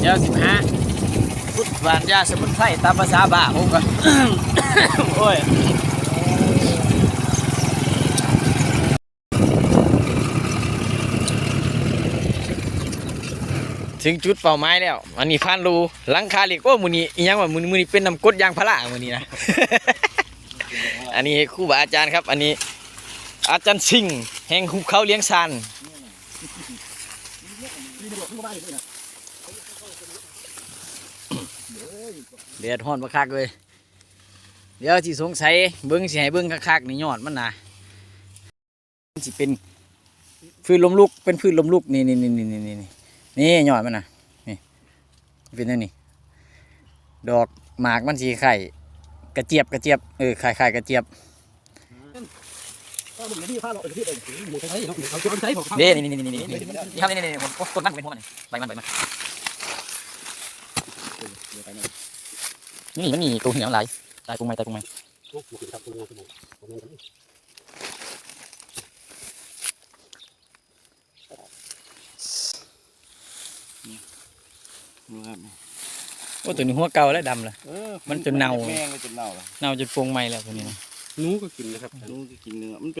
เดี๋ยวสิบห้าพุทธวานยาสมุนไพรตามภาษาบ้าผมก็โอ้ยถึงจุดเป้าหมายแล้ว อันนี้ผ่านรูหลังคาเหล็กโอ้มือนี้ยังว่ามือมือนี้เป็นน้ำกดยางพารามือนี้นะ อันนี้ครูบาอาจารย์ครับ อันนี้ อาจารย์สิงแห่งหุบเขาเลี้ยงซาน เดือดฮ้อนคักเลย เดี๋ยวที่สงสัยเบิ้งสิให้เบิ้งคักๆนี่ยอดมันนะมันสิเป็นพืชลมลุกเป็นพืชลมลุกนี่นี่นี่นี่นี่นี่นี่ยอดมันนะนี่เป็นนั่นนี่ดอกหมากมันสีไข่กระเจี๊ยบกระเจี๊ยบเออไข่ไข่กระเจี๊ยบเด้นี่นี่นี่นี่นี่นี่นี่ครับนี่นี่นี่ผมต้นนั่งเป็นพวกมันใบมันใบมันนี่ มันมีตัวเหนียวหลายตายตรงไหมตายตรงไหมโอ้ตัวนี้หัวเก่าแล้วดำเลยมันจนเน่าแม่งเลยจนเน่าแล้วเน่าจนฟงไหมแล้วตัวนี้นะหนูก็กินนะครับหนูก็กินเนื้อมัน